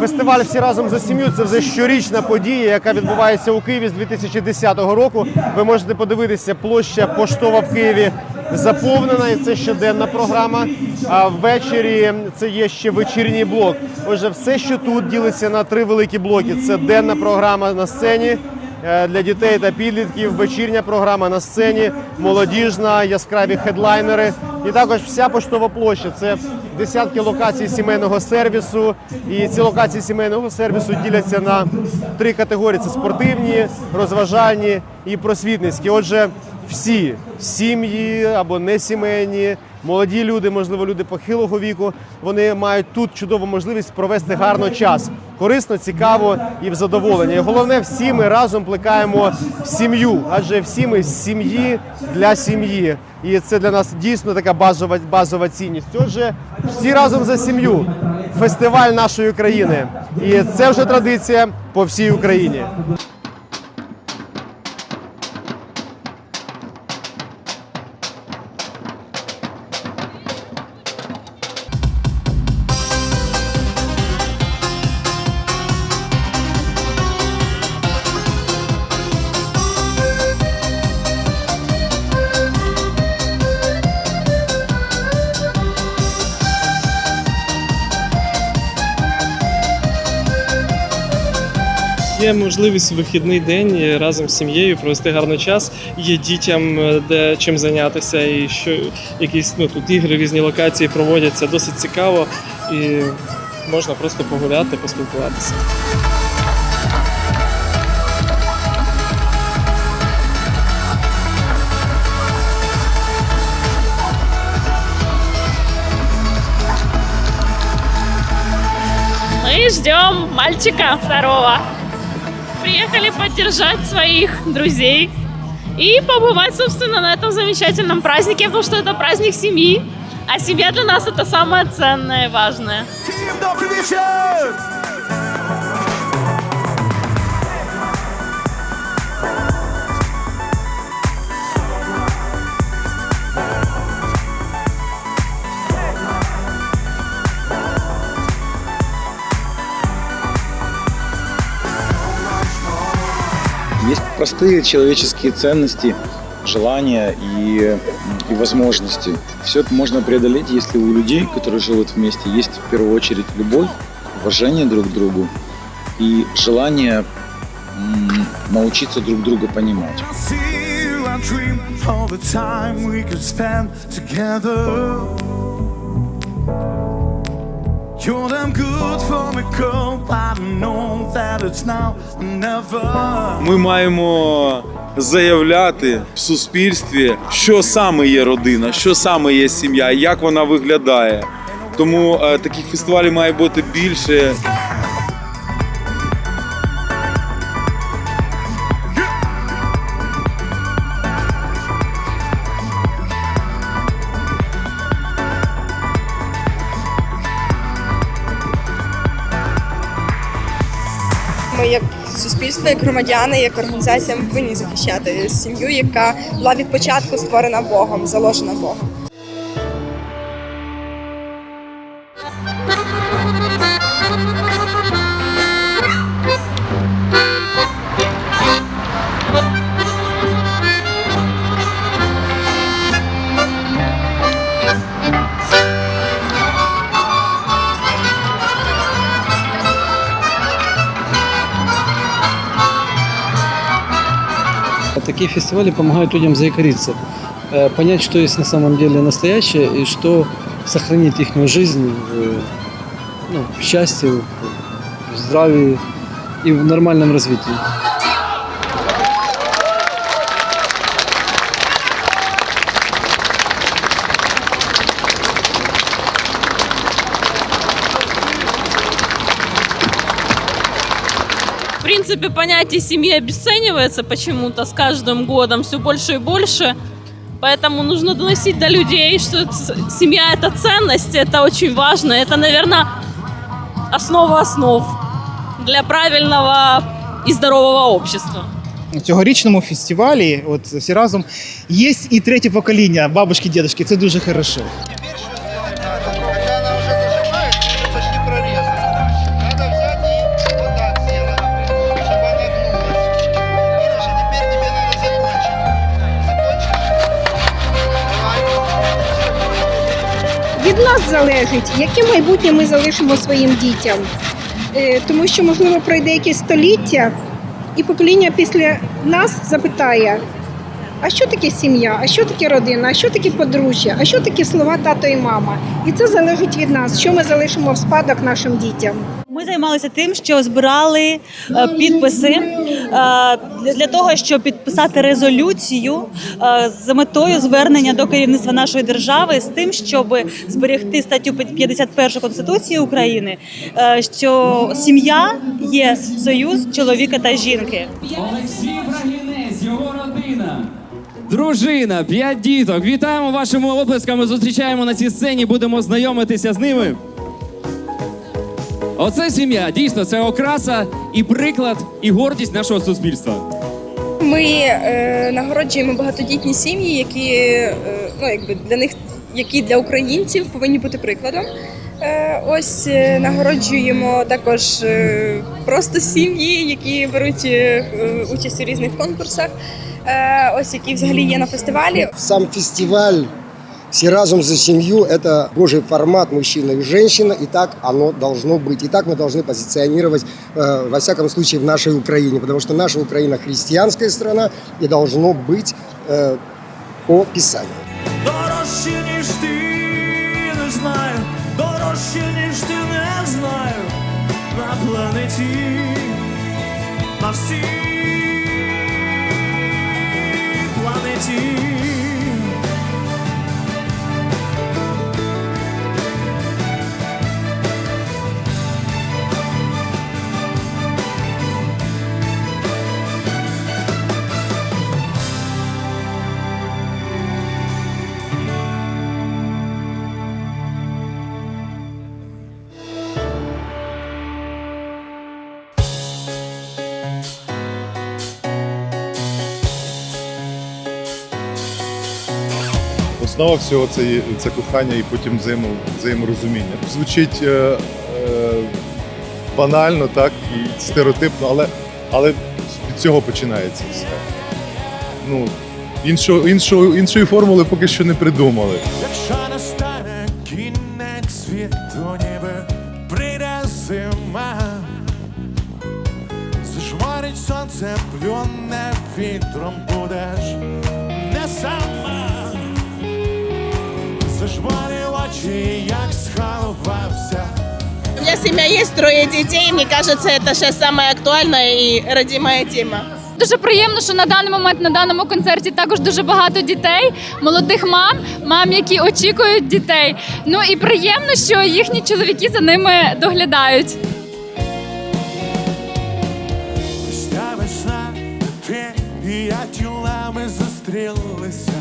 Фестиваль всі разом за сім'ю це вже щорічна подія, яка відбувається у Києві з 2010 року. Ви можете подивитися, площа поштова в Києві заповнена, і це щоденна програма. А ввечері це є ще вечірній блок. Отже, все, що тут ділиться на три великі блоки: це денна програма на сцені. е, Для дітей та підлітків вечірня програма на сцені, молодіжна, яскраві хедлайнери, і також вся поштова площа. Це десятки локацій сімейного сервісу. І ці локації сімейного сервісу діляться на три категорії: це спортивні, розважальні і просвітницькі. Отже, всі сім'ї або не сімейні, молоді люди, можливо, люди похилого віку, вони мають тут чудову можливість провести гарно час. Корисно, цікаво і в задоволення. І головне, всі ми разом плекаємо сім'ю, адже всі ми з сім'ї для сім'ї. І це для нас дійсно така базова, базова цінність. Отже, всі разом за сім'ю. Фестиваль нашої країни. І це вже традиція по всій Україні. Є можливість в вихідний день разом з сім'єю провести гарний час. Є дітям е, де чим зайнятися, і що якісь ну тут ігри, різні локації проводяться досить цікаво і можна просто погуляти, поспілкуватися. Ждем мальчика второго. Приехали поддержать своих друзей и побывать, собственно, на этом замечательном празднике, потому что это праздник семьи. А семья для нас это самое ценное и важное. Всім добрий вечір! Простые человеческие ценности, желания и, и возможности. Все это можно преодолеть, если у людей, которые живут вместе, есть в первую очередь любовь, уважение друг к другу и желание научиться друг друга понимать. You're damn good for me, girl, I know that it's now never. Ми маємо заявляти в суспільстві, що саме є родина, що саме є сім'я, як вона виглядає. Тому е, таких фестивалів має бути більше. Ми як суспільство, як громадяни, як організація ми повинні захищати сім'ю, яка була від початку створена Богом, заложена Богом. Такие фестивали помогают людям заикариться, э, понять, что есть на самом деле настоящее и что сохранит их жизнь в, ну, в счастье, в здравии и в нормальном развитии. принципе, понятие семьи обесценивается почему-то с каждым годом все больше и больше. Поэтому нужно доносить до людей, что ц- семья это ценность, это очень важно. Это, наверное, основа основ для правильного и здорового общества. У цьогорічному фестивалі, от всі разом, є і третє покоління, бабушки, дідушки, це дуже хорошо. Нас залежить, яке майбутнє ми залишимо своїм дітям. Е, Тому що, можливо, пройде якесь століття, і покоління після нас запитає: а що таке сім'я, а що таке родина, а що таке подружжя, а що таке слова тато і мама? І це залежить від нас, що ми залишимо в спадок нашим дітям. Ми займалися тим, що збирали е, підписи для- для того, щоб підписати резолюцію е, з метою звернення до керівництва нашої держави з тим, щоб зберегти статтю 51 Конституції України, е, що сім'я є союз чоловіка та жінки. Олексій Брагінець, його родина. Дружина, п'ять діток. Вітаємо вашими оплесками. Зустрічаємо на цій сцені. Будемо знайомитися з ними. Оце сім'я. Дійсно, це окраса і приклад, і гордість нашого суспільства. Ми е, нагороджуємо багатодітні сім'ї, які е, ну якби для них, які для українців повинні бути прикладом. Е, ось е, нагороджуємо також е, просто сім'ї, які беруть е, участь у різних конкурсах. Е, ось які взагалі є на фестивалі. Сам фестиваль «Все разом за семью» – это божий формат мужчина и женщина, и так оно должно быть. И так мы должны позиционировать, э, во всяком случае, в нашей Украине, потому что наша Украина христианская страна, и должно быть э, по Писанию. Дорожче, ніж ти не знаю, дорожче, ніж ти не знаю, на планеті, на всій планеті. Основа всього це, це кохання і потім взаємо, взаєморозуміння. Звучить е, е, банально, так, і стереотипно, але, але від цього починається все. Ну, іншого, іншого, іншої формули поки що не придумали. Якщо настане кінець світу, ніби прийде зима, зажмарить сонце, плюне вітром будеш Зажмурі очі, як сховався. У меня семья есть, трое детей. Мне кажется, это сейчас самая актуальная и родимая тема. Дуже приємно, що на даний момент на даному концерті також дуже багато дітей, молодих мам, мам, які очікують дітей. Ну і приємно, що їхні чоловіки за ними доглядають. Ця весна, ти і я тілами зустрілися,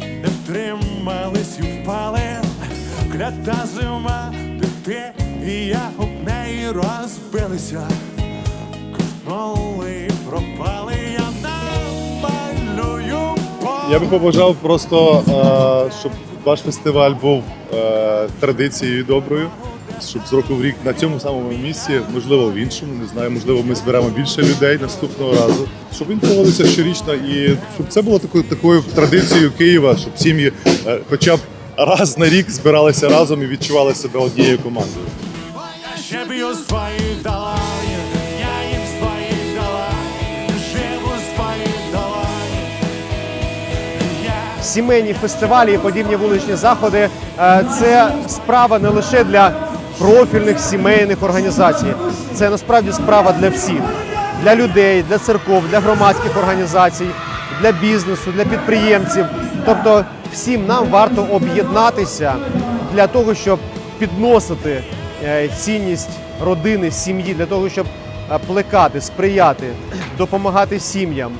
не втримались. Клята зима, де ти і я об неї розбилися, ковтнули і пропали, я намалюю Я би побажав просто, е, щоб ваш фестиваль був е, традицією доброю, щоб з року в рік на цьому самому місці, можливо, в іншому, не знаю, можливо, ми зберемо більше людей наступного разу, щоб він проводився щорічно і щоб це було такою такою традицією Києва, щоб сім'ї е, хоча б раз на рік збиралися разом і відчували себе однією командою. б'ю я їм живу Сімейні фестивалі і подібні вуличні заходи е, це справа не лише для профільних сімейних організацій, це насправді справа для всіх, для людей, для церков, для громадських організацій, для бізнесу, для підприємців. Тобто всім нам варто об'єднатися для того, щоб підносити е, цінність родини, сім'ї, для того, щоб е, плекати, сприяти, допомагати сім'ям,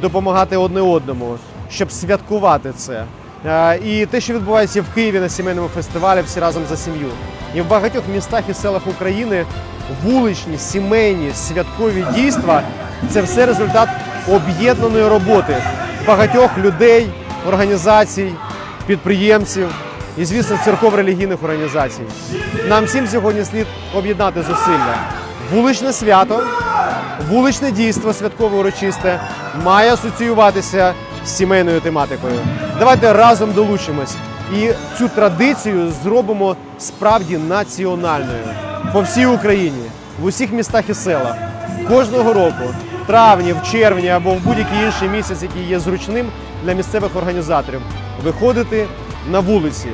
допомагати одне одному, щоб святкувати це. Е, І те, що відбувається в Києві на сімейному фестивалі всі разом за сім'ю. І в багатьох містах і селах України вуличні, сімейні, святкові дійства це все результат об'єднаної роботи багатьох людей, організацій, підприємців і, звісно, церков релігійних організацій. Нам всім сьогодні слід об'єднати зусилля. Вуличне свято, вуличне дійство святкове урочисте має асоціюватися з сімейною тематикою. Давайте разом долучимось і цю традицію зробимо справді національною по всій Україні, в усіх містах і селах кожного року. в Травні, в червні або в будь-який інший місяць, який є зручним, для місцевих організаторів виходити на вулиці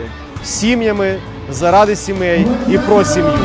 сім'ями заради сімей і про сім'ю.